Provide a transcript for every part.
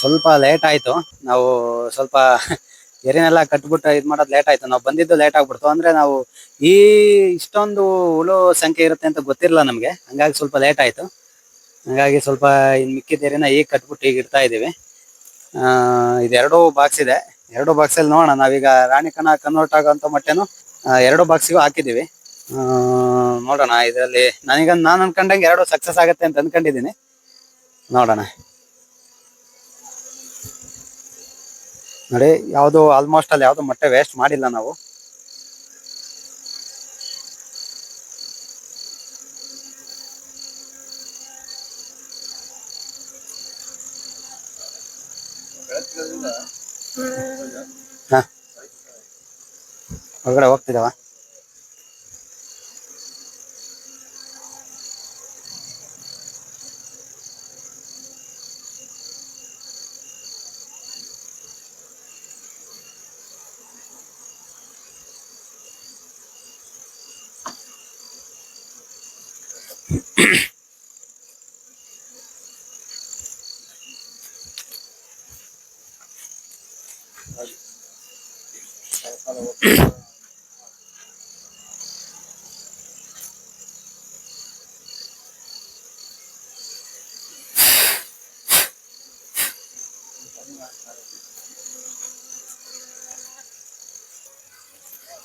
ಸ್ವಲ್ಪ ಲೇಟ್ ಆಯ್ತು. ನಾವು ಸ್ವಲ್ಪ ಎರೆನೆಲ್ಲ ಕಟ್ಬಿಟ್ಟು ಇದು ಮಾಡೋದು ಲೇಟ್ ಆಯ್ತು. ನಾವು ಬಂದಿದ್ದು ಲೇಟ್ ಆಗ್ಬಿಡ್ತು. ಅಂದ್ರೆ ನಾವು ಈ ಇಷ್ಟೊಂದು ಹುಳು ಸಂಖ್ಯೆ ಇರುತ್ತೆ ಅಂತ ಗೊತ್ತಿರಲ್ಲ ನಮ್ಗೆ. ಹಂಗಾಗಿ ಸ್ವಲ್ಪ ಲೇಟ್ ಆಯ್ತು. ಹಂಗಾಗಿ ಸ್ವಲ್ಪ ಇನ್ ಮಿಕ್ಕಿದ ಎರೆನ ಈಗ ಕಟ್ಬಿಟ್ಟು ಈಗ ಇಡ್ತಾ ಇದೀವಿ. ಆ ಇದೆರಡು ಬಾಕ್ಸ್ ಇದೆ. ಎರಡು ಬಾಕ್ಸ್ ಅಲ್ಲಿ ನೋಡೋಣ. ನಾವೀಗ ರಾಣಿ ಕಣ ಕನ್ವರ್ಟ್ ಆಗೋಂಥ ಮೊಟ್ಟೆನು ಎರಡು ಬಾಕ್ಸಿಗೂ ಹಾಕಿದೀವಿ. ಆ, ನೋಡೋಣ. ಇದರಲ್ಲಿ ನನಗ ನಾನು ಅನ್ಕೊಂಡಂಗೆ ಎರಡು ಸಕ್ಸಸ್ ಆಗುತ್ತೆ ಅಂತ ಅನ್ಕೊಂಡಿದ್ದೀನಿ. ನೋಡೋಣ. ನೋಡಿ ಯಾವುದು ಆಲ್ಮೋಸ್ಟ್ ಅಲ್ಲಿ ಯಾವುದು ಮೊಟ್ಟೆ ವೇಸ್ಟ್ ಮಾಡಿಲ್ಲ ನಾವು. ಹೊರಗಡೆ ಹೋಗ್ತಿದಾವ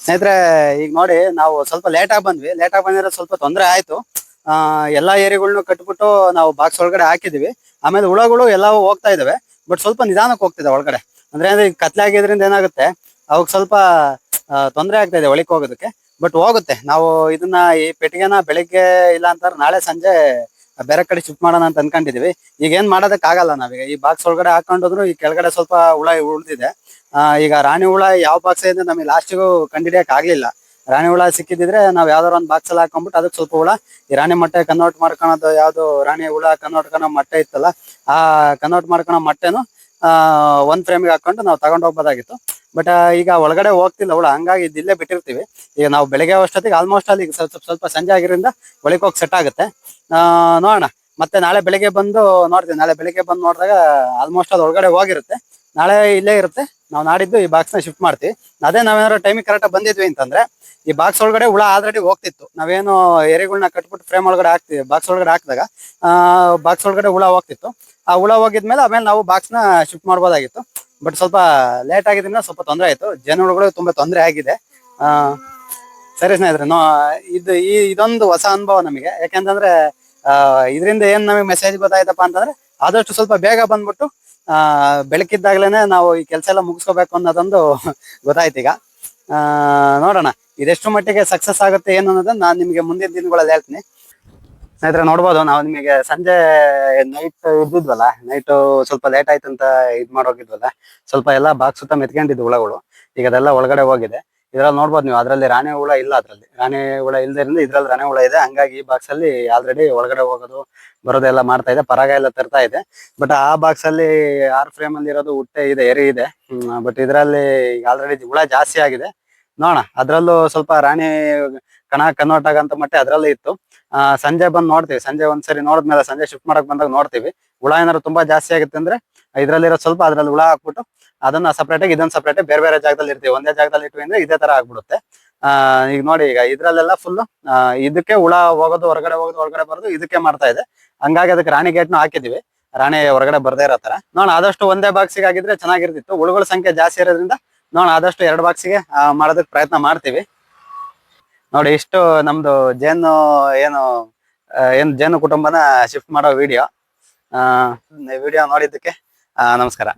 ಸ್ನೇಹಿತರೆ, ಈಗ ನೋಡಿ, ನಾವು ಸ್ವಲ್ಪ ಲೇಟ್ ಆಗಿ ಬಂದ್ವಿ. ಲೇಟ್ ಆಗಿ ಬಂದಿರೋ ಸ್ವಲ್ಪ ತೊಂದರೆ ಆಯ್ತು. ಆ, ಎಲ್ಲಾ ಏರಿಗಳನ್ನ ಕಟ್ಬಿಟ್ಟು ನಾವು ಬಾಕ್ಸ್ ಒಳಗಡೆ ಹಾಕಿದೀವಿ. ಆಮೇಲೆ ಹುಳಗಳು ಎಲ್ಲವೂ ಹೋಗ್ತಾ ಇದಾವೆ. ಬಟ್ ಸ್ವಲ್ಪ ನಿಧಾನಕ್ಕೆ ಹೋಗ್ತಿದೆ ಒಳಗಡೆ. ಅಂದ್ರೆ ಅಂದ್ರೆ ಈಗ ಕತ್ಲೆ ಆಗಿದ್ರಿಂದ ಏನಾಗುತ್ತೆ? ಅವಕ್ಕೆ ಸ್ವಲ್ಪ ತೊಂದರೆ ಆಗ್ತಾ ಇದೆ ಒಳಕ್ ಹೋಗೋದಕ್ಕೆ. ಬಟ್ ಹೋಗುತ್ತೆ. ನಾವು ಇದನ್ನ ಈ ಪೆಟ್ಟಿಗೆನ ಬೆಳಿಗ್ಗೆ ಇಲ್ಲ ಅಂತಾರೆ ನಾಳೆ ಸಂಜೆ ಬೇರೆ ಕಡೆ ಶಿಫ್ಟ್ ಮಾಡೋಣ ಅಂತ ಅನ್ಕೊಂಡಿದೀವಿ. ಈಗ ಏನ್ ಮಾಡೋದಕ್ ಆಗಲ್ಲ ನಾವೀಗ. ಈ ಬಾಕ್ಸ್ ಒಳಗಡೆ ಹಾಕೊಂಡೋದ್ರು ಈ ಕೆಳಗಡೆ ಸ್ವಲ್ಪ ಹುಳ ಉಳಿದಿದೆ. ಈಗ ರಾಣಿ ಹುಳ ಯಾವ ಬಾಕ್ಸ್ ಇದೆ ನಮಗೆ ಲಾಸ್ಟಿಗೂ ಕಂಡಿಡಿಯಕ್ ಆಗ್ಲಿಲ್ಲ. ರಾಣಿ ಹುಳ ಸಿಕ್ಕಿದ್ರೆ ನಾವ್ ಯಾವ್ದಾರ ಒಂದು ಬಾಕ್ಸ್ ಅಲ್ಲಿ ಹಾಕೊಂಡ್ಬಿಟ್ಟು ಅದಕ್ಕೆ ಸ್ವಲ್ಪ ಹುಳ. ಈ ರಾಣಿ ಮೊಟ್ಟೆ ಕನ್ವರ್ಟ್ ಮಾಡ್ಕೊಳೋದು ಯಾವ್ದು? ರಾಣಿ ಹುಳ ಕನ್ವರ್ಟ್ ಕನ್ನೋ ಮೊಟ್ಟೆ ಇತ್ತಲ್ಲ, ಆ ಕನ್ವರ್ಟ್ ಮಾಡ್ಕೊಳೋ ಮೊಟ್ಟೆನು ಒಂದ್ ಫ್ರೇಮ್ಗೆ ಹಾಕೊಂಡು ನಾವು ತಗೊಂಡ್ ಹೋಗ್ಬೋದಾಗಿತ್ತು. ಬಟ್ ಈಗ ಒಳಗಡೆ ಹೋಗ್ತಿಲ್ಲ. ಅವಳು ಹಂಗಾಗಿ ಇದಿಲ್ಲೇ ಬಿಟ್ಟಿರ್ತೀವಿ. ಈಗ ನಾವು ಬೆಳಗ್ಗೆ ಅಷ್ಟೊತ್ತಿಗೆ ಆಲ್ಮೋಸ್ಟ್ ಅಲ್ಲಿ ಸ್ವಲ್ಪ ಸ್ವಲ್ಪ ಸಂಜೆ ಆಗಿರೋದ್ರಿಂದ ಒಳಗೆ ಹೋಗಿ ಸೆಟ್ ಆಗುತ್ತೆ. ನೋಡೋಣ. ಮತ್ತೆ ನಾಳೆ ಬೆಳಿಗ್ಗೆ ಬಂದು ನೋಡ್ತೀವಿ ನಾಳೆ ಬೆಳಿಗ್ಗೆ ಬಂದು ನೋಡಿದಾಗ ಆಲ್ಮೋಸ್ಟ್ ಅದು ಒಳಗಡೆ ಹೋಗಿರುತ್ತೆ. ನಾಳೆ ಇಲ್ಲೇ ಇರುತ್ತೆ. ನಾವು ನಾಡಿದ್ದು ಈ ಬಾಕ್ಸ್ನ ಶಿಫ್ಟ್ ಮಾಡ್ತೀವಿ. ಅದೇ ನಾವೇನಾದ್ರು ಟೈಮಿಗೆ ಕರೆಕ್ಟ್ ಬಂದಿದ್ವಿ ಅಂತಂದ್ರೆ, ಈ ಬಾಕ್ಸ್ ಒಳಗಡೆ ಹುಳ ಆಲ್ರೆಡಿ ಹೋಗ್ತಿತ್ತು. ನಾವೇನು ಎರೆಗಳನ್ನ ಕಟ್ಬಿಟ್ಟು ಫ್ರೇಮ್ ಒಳಗಡೆ ಹಾಕ್ತಿವಿ ಬಾಕ್ಸ್ ಒಳಗಡೆ ಹಾಕಿದಾಗ ಬಾಕ್ಸ್ ಒಳಗಡೆ ಹುಳ ಹೋಗ್ತಿತ್ತು. ಆ ಹುಳ ಹೋಗಿದ್ಮೇಲೆ ಆಮೇಲೆ ನಾವು ಬಾಕ್ಸ್ನ ಶಿಫ್ಟ್ ಮಾಡ್ಬೋದಾಗಿತ್ತು. ಬಟ್ ಸ್ವಲ್ಪ ಲೇಟ್ ಆಗಿದ್ರಿಂದ ಸ್ವಲ್ಪ ತೊಂದರೆ ಆಯ್ತು. ಜನಗಳು ತುಂಬಾ ತೊಂದರೆ ಆಗಿದೆ. ಆ, ಸರಿ ಸ್ನೇಹಿತರೆ, ನೋ, ಇದು ಈ, ಇದೊಂದು ಹೊಸ ಅನುಭವ ನಮಗೆ. ಯಾಕೆಂತಂದ್ರೆ ಇದರಿಂದ ಏನ್ ನಮಗೆ ಮೆಸೇಜ್ ಗೊತ್ತಾಯ್ತಪ್ಪ ಅಂತಂದ್ರೆ, ಆದಷ್ಟು ಸ್ವಲ್ಪ ಬೇಗ ಬಂದ್ಬಿಟ್ಟು ಆ, ಬೆಳಕಿದ್ದಾಗ್ಲೇನೆ ನಾವು ಈ ಕೆಲಸ ಎಲ್ಲ ಮುಗಿಸ್ಕೋಬೇಕು ಅನ್ನೋದೊಂದು ಗೊತ್ತಾಯ್ತು ಈಗ. ಆ, ನೋಡೋಣ. ಇದೆಷ್ಟು ಮಟ್ಟಿಗೆ ಸಕ್ಸಸ್ ಆಗುತ್ತೆ ಏನು ಅನ್ನೋದನ್ನ ನಾನು ನಿಮಗೆ ಮುಂದಿನ ದಿನಗಳಲ್ಲಿ ಹೇಳ್ತೀನಿ. ಸ್ನೇಹಿತರೆ, ನೋಡ್ಬೋದು, ನಾವು ನಿಮಗೆ ಸಂಜೆ ನೈಟ್ ಇದ್ದಿದ್ವಲ್ಲ ನೈಟ್ ಸ್ವಲ್ಪ ಲೇಟ್ ಆಯ್ತು ಅಂತ ಇದ್ ಮಾಡೋಗಿದ್ವಲ್ಲ, ಸ್ವಲ್ಪ ಎಲ್ಲ ಬಾಕ್ಸ್ ಸುತ್ತ ಮೆತ್ಕೊಂಡಿದ್ದು ಹುಳಗಳು. ಈಗ ಅದೆಲ್ಲ ಒಳಗಡೆ ಹೋಗಿದೆ. ಇದ್ರಲ್ಲಿ ನೋಡ್ಬೋದು ನೀವು, ಅದ್ರಲ್ಲಿ ರಾಣೆ ಹುಳ ಇಲ್ಲ ಅದ್ರಲ್ಲಿ. ರಾಣೆ ಹುಳ ಇಲ್ದಿರಿಂದ ಇದ್ರಲ್ಲಿ ರಾಣೆ ಹುಳ ಇದೆ. ಹಂಗಾಗಿ ಈ ಬಾಕ್ಸ್ ಅಲ್ಲಿ ಆಲ್ರೆಡಿ ಒಳಗಡೆ ಹೋಗೋದು ಬರೋದೆಲ್ಲ ಮಾಡ್ತಾ ಇದೆ. ಪರಾಗ ಎಲ್ಲ ತರ್ತಾ ಇದೆ. ಬಟ್ ಆ ಬಾಕ್ಸ್ ಅಲ್ಲಿ ಆರ್ ಫ್ರೇಮ್ ಅಲ್ಲಿ ಇರೋದು ಹುಟ್ಟೆ ಇದೆ, ಎರಿ ಇದೆ. ಬಟ್ ಇದ್ರಲ್ಲಿ ಆಲ್ರೆಡಿ ಹುಳ ಜಾಸ್ತಿ ಆಗಿದೆ. ನೋಡೋಣ. ಅದ್ರಲ್ಲೂ ಸ್ವಲ್ಪ ರಾಣಿ ಕಣ ಕನ್ವರ್ಟ್ ಆಗಂತ ಮಟ್ಟೆ ಅದ್ರಲ್ಲೇ ಇತ್ತು. ಆ, ಸಂಜೆ ಬಂದ್ ನೋಡ್ತೀವಿ. ಸಂಜೆ ಒಂದ್ಸರಿ ನೋಡಿದ್ಮೇಲೆ ಸಂಜೆ ಶಿಫ್ಟ್ ಮಾಡಕ್ ಬಂದಾಗ ನೋಡ್ತೀವಿ. ಹುಳ ಏನಾದ್ರು ತುಂಬಾ ಜಾಸ್ತಿ ಆಗುತ್ತೆ ಅಂದ್ರೆ ಇದ್ರಲ್ಲಿರೋ ಸ್ವಲ್ಪ ಅದ್ರಲ್ಲಿ ಹುಳ ಹಾಕ್ಬಿಟ್ಟು ಅದನ್ನ ಸಪ್ರೇಟ್ ಆಗಿ ಇದನ್ನ ಸಪ್ರೇಟ್ ಬೇರೆ ಬೇರೆ ಜಾಗದಲ್ಲಿ ಇರ್ತೀವಿ ಒಂದೇ ಜಾಗದಲ್ಲಿ ಇಟ್ವಿ ಅಂದ್ರೆ ಇದೇ ತರ ಆಗ್ಬಿಡುತ್ತೆ. ಆ, ಈಗ ನೋಡಿ ಈಗ ಇದ್ರಲ್ಲೆಲ್ಲ ಫುಲ್ ಇದಕ್ಕೆ ಹುಳ ಹೋಗೋದು, ಹೊರಗಡೆ ಹೋಗೋದು, ಹೊರಗಡೆ ಬರೋದು ಇದಕ್ಕೆ ಮಾಡ್ತಾ ಇದೆ. ಹಂಗಾಗಿ ಅದಕ್ಕೆ ರಾಣಿ ಗೇಟ್ನು ಹಾಕಿದೀವಿ. ರಾಣಿ ಹೊರಗಡೆ ಬರ್ದೇ ಇರೋ ತರ. ನೋಡೋಣ, ಆದಷ್ಟು ಒಂದೇ ಬಾಕ್ಸಿಗೆ ಆಗಿದ್ರೆ ಚೆನ್ನಾಗಿರ್ತಿತ್ತು. ಹುಳುಗಳ ಸಂಖ್ಯೆ ಜಾಸ್ತಿ ಇರೋದ್ರಿಂದ ನೋಡೋಣ ಆದಷ್ಟು ಎರಡು ಬಾಕ್ಸಿಗೆ ಮಾಡೋದಕ್ಕೆ ಪ್ರಯತ್ನ ಮಾಡ್ತೀವಿ. ನೋಡಿ ಇಷ್ಟು ನಮ್ದು ಜೇನು ಏನು ಏನು ಜೇನು ಕುಟುಂಬನ ಶಿಫ್ಟ್ ಮಾಡೋ ವಿಡಿಯೋ ವಿಡಿಯೋ ನೋಡಿದ್ದಕ್ಕೆ ಆ, ನಮಸ್ಕಾರ.